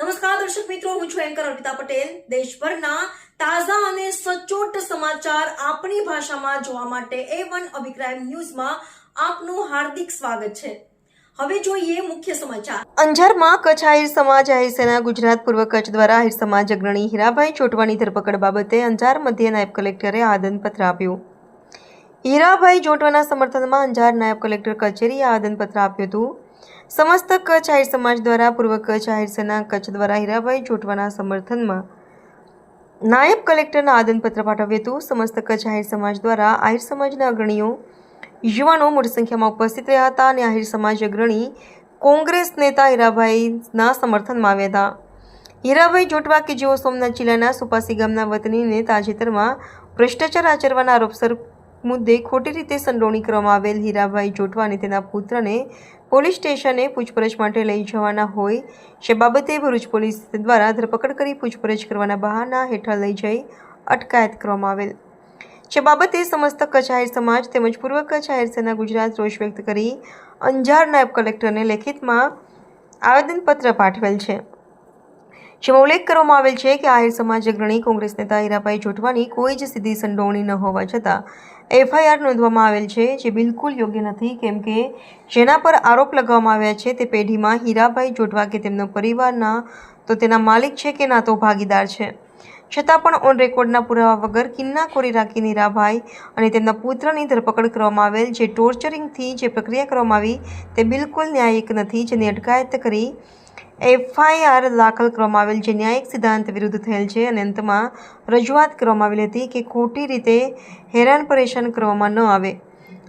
નમસ્કાર, દર્શક મિત્રો, હું છું એન્કર અર્પિતા પટેલ. દેશભરના તાજા અને સચોટ સમાચાર આપણી ભાષામાં જોવા માટે એ વન અભિક્રાઇમ ન્યૂઝમાં આપનું હાર્દિક સ્વાગત છે. હવે જોઈએ મુખ્ય સમાચાર. અંજારમાં કચ્છ આહિર સમાજ આહિર સેના ગુજરાત પૂર્વ કચ્છ દ્વારા આહિર સમાજ અગ્રણી હીરાભાઈ ચોટવાની ધરપકડ બાબતે અંજાર મધ્ય નાયબ કલેક્ટરે આદનપત્ર આપ્યું. હીરાભાઈ જોટવાના સમર્થનમાં અંજાર નાયબ કલેક્ટર કચેરીએ આવેદનપત્ર આપ્યું હતું. સમસ્ત કચ્છ આહિર સમાજ દ્વારા, પૂર્વ કચ્છ આહિર સેના કચ્છ દ્વારા હીરાભાઈ જોટવાના સમર્થનમાં નાયબ કલેક્ટરના આવેદનપત્ર પાઠવ્યું હતું. સમસ્ત કચ્છ આહિર સમાજ દ્વારા આહિર સમાજના અગ્રણીઓ, યુવાનો મોટી સંખ્યામાં ઉપસ્થિત રહ્યા હતા અને આહિર સમાજ અગ્રણી કોંગ્રેસ નેતા હીરાભાઈના સમર્થનમાં આવ્યા હતા. હીરાભાઈ જોટવા કે જેઓ સોમનાથ જિલ્લાના સુપાસી ગામના વતનીને તાજેતરમાં ભ્રષ્ટાચાર આચરવાના આરોપસર મુદ્દે ખોટી રીતે સંડોવણી કરવામાં આવેલ હીરાભાઈ જોટવા અને તેના પુત્રને પોલીસ સ્ટેશને પૂછપરછ માટે લઈ જવાના હોય જે બાબતે ભરૂચ પોલીસ દ્વારા ધરપકડ કરી પૂછપરછ કરવાના બહાના હેઠળ લઈ જઈ અટકાયત કરવામાં આવેલ. જે બાબતે સમસ્ત કચ્છ આહિર સમાજ તેમજ પૂર્વ કચ્છ આહિર સેના ગુજરાત રોષ વ્યક્ત કરી અંજાર નાયબ કલેક્ટરને લેખિતમાં આવેદનપત્ર પાઠવેલ છે. જેમાં ઉલ્લેખ કરવામાં આવેલ છે કે આહિર સમાજ અગ્રણી કોંગ્રેસ નેતા હીરાભાઈ જોટવાની કોઈ જ સીધી સંડોવણી ન હોવા છતાં એફઆઈઆર નોંધવામાં આવેલ છે જે બિલકુલ યોગ્ય નથી, કેમ કે જેના પર આરોપ લગાવવામાં આવ્યા છે તે પેઢીમાં હીરાભાઈ જોટવા કે તેમનો પરિવારના, તો તેના માલિક છે કે ના તો ભાગીદાર છે. છતાં પણ ઓન રેકોર્ડના પુરાવા વગર કિન્નાખોરી રાખી હીરાભાઈ અને તેમના પુત્રની ધરપકડ કરવામાં આવેલ જે ટોર્ચરિંગથી જે પ્રક્રિયા કરવામાં આવી તે બિલકુલ ન્યાયિક નથી, જેની અટકાયત કરી એફઆઈઆર દાખલ કરવામાં આવેલ જે ન્યાયિક સિદ્ધાંત વિરુદ્ધ થયેલ છે અને અંતમાં રજૂઆત કરવામાં આવેલી હતી કે ખોટી રીતે હેરાન પરેશાન કરવામાં ન આવે.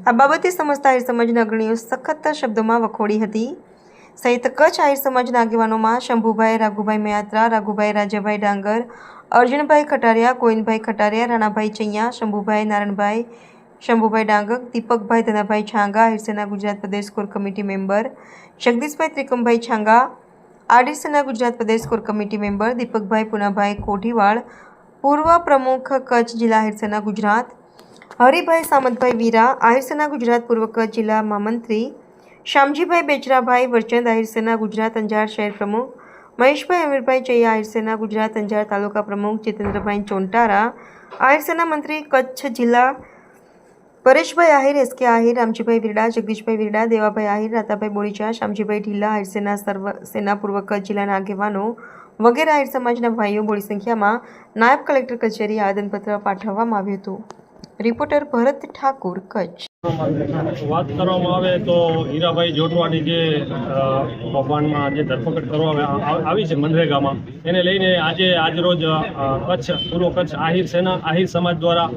આ બાબતે સમસ્ત આહિર સમાજના અગ્રણીઓ સખત શબ્દોમાં વખોડી હતી. સહિત કચ્છ આહિર સમાજના આગેવાનોમાં શંભુભાઈ, રાઘુભાઈ મયાત્રા, રાઘુભાઈ રાજાભાઈ ડાંગર અર્જુનભાઈ ખટારિયા કોઈનભાઈ ખટારિયા, રાણાભાઈ ચૈયા, શંભુભાઈ નારણભાઈ, શંભુભાઈ ડાંગક, દીપકભાઈ ધનાભાઈ છાંગા, હિરસેના ગુજરાત પ્રદેશ core committee member, Jagdishbhai Trikambhai Changa આડીસેના Gujarat પ્રદેશ core committee member, Deepakbhai Punabhai Kodhiwal, પૂર્વ પ્રમુખ કચ્છ જિલ્લા હિરસેના ગુજરાત, હરિભાઈ સામંતભાઈ વીરા આહિરસેના ગુજરાત પૂર્વ કચ્છ જિલ્લા મહામંત્રી શ્યામજીભાઈ બેચરાભાઈ વરચંદ આહિરસેના ગુજરાત અંજાર શહેર પ્રમુખ મહેશભાઈ અમીરભાઈ ચૈયા આહિરસેના ગુજરાત અંજાર તાલુકા પ્રમુખ જીતેન્દ્રભાઈ ચોંટારા આહિરસેના મંત્રી કચ્છ જિલ્લા પરેશભાઈ આહિર એસકે આહિર, રામજીભાઈ વિરડા, જગદીશભાઈ વિરડા, દેવાભાઈ આહિર રાતાભાઈ બોરીચા શામજીભાઈ ઢીલા આહિરસેના સર્વ, સેના પૂર્વ કચ્છ જિલ્લાના આગેવાનો વગેરે આહિર સમાજના ભાઈઓ મોટી સંખ્યામાં નાયબ કલેક્ટર કચેરી આવેદનપત્ર પાઠવવામાં આવ્યું હતું. રિપોર્ટર ભરત ઠાકુર, કચ્છ. વાત કરવામાં આવે તો હીરાભાઈ જોટવાની જે કૌભાંડમાં જે ધરપકડ કરવામાં આવી છે મનરેગામાં. એને લઈને આજે આજરોજ કચ્છ, પૂર્વ કચ્છ આહિર સેના, આહિર સમાજ દ્વારા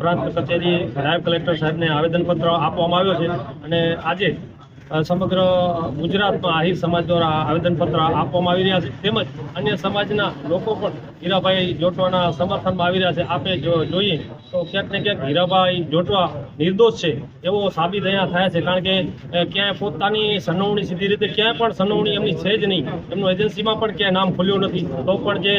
પ્રાંત કચેરી નાયબ કલેક્ટર સાહેબને આવેદનપત્ર આપવામાં આવ્યો છે. અને આજે સમગ્ર ગુજરાતમાં આહિર સમાજ દ્વારા આવેદનપત્ર આપવામાં આવી રહ્યા છે. તેમજ અન્ય સમાજના લોકો પણ હીરાભાઈ જોટવાના સમર્થનમાં આવી રહ્યા છે. આપે જોઈએ તો ક્યાંક ને ક્યાંક હીરાભાઈ જોટવા નિર્દોષ છે એવો સાબિત અહીંયા થયા છે. કારણ કે ક્યાંય પોતાની સંડોવણી સીધી રીતે ક્યાંય પણ સંડોવણી એમની છે જ નહીં. એમનું એજન્સીમાં પણ ક્યાંય નામ ખુલ્યું નથી. તો પણ જે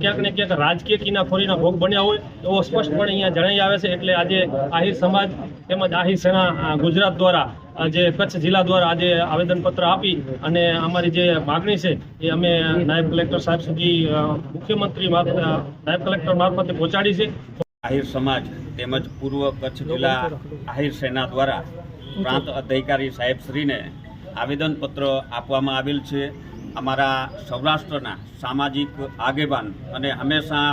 ક્યાંક ને ક્યાંક રાજકીય કિનાખોરીના ભોગ બન્યા હોય એવો સ્પષ્ટપણે અહીંયા જણાઈ આવે છે. એટલે આજે આહિર સમાજ તેમજ આહિર સેના ગુજરાત દ્વારા જે કચ્છ જિલ્લા દ્વારા આજે આવેદનપત્ર આપી અને અમારી જે માગણી છે એ અમે નાયબ કલેક્ટર સાહેબ સુધી મુખ્યમંત્રી નાયબ કલેક્ટર મારફતે પહોંચાડી છે. આહિર સમાજ તેમજ પૂર્વ કચ્છ જિલ્લા આહિર સેના દ્વારા પ્રાંત અધિકારી સાહેબશ્રીને આવેદનપત્ર આપવામાં આવેલ છે. અમારા સૌરાષ્ટ્રના સામાજિક આગેવાન અને હંમેશા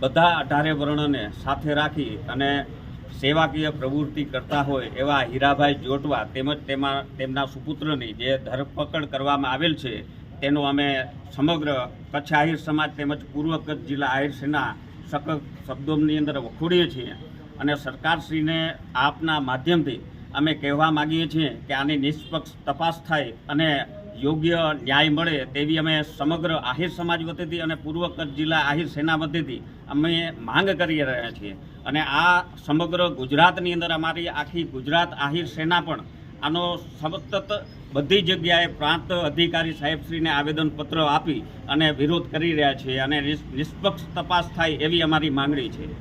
બધા અઢારે વર્ણને સાથે રાખી અને સેવાકીય પ્રવૃત્તિ કરતા હોય એવા હીરાભાઈ જોટવા તેમજ તેમાં તેમના સુપુત્રની જે ધરપકડ કરવામાં આવેલ છે, તેનો અમે સમગ્ર કચ્છ આહિર સમાજ તેમજ પૂર્વ કચ્છ જિલ્લા આહિર સેના સખત શબ્દોની અંદર વખોડીએ છીએ અને સરકારશ્રીને આપના માધ્યમથી અમે કહેવા માગીએ છીએ કે આની નિષ્પક્ષ તપાસ થાય અને યોગ્ય ન્યાય મળે તેવી અમે સમગ્ર આહિર સમાજ વતીથી અને પૂર્વ કચ્છ જિલ્લા આહિર સેના વતીથી અમે માંગ કરી રહ્યા છીએ. અને આ સમગ્ર ગુજરાતની અંદર અમારી આખી ગુજરાત આહિર સેના પણ આનો સતત બધી જગ્યાએ પ્રાંત અધિકારી સાહેબશ્રીને આવેદનપત્ર આપી અને વિરોધ કરી રહ્યા છીએ અને નિષ્પક્ષ તપાસ થાય એવી અમારી માંગણી છે.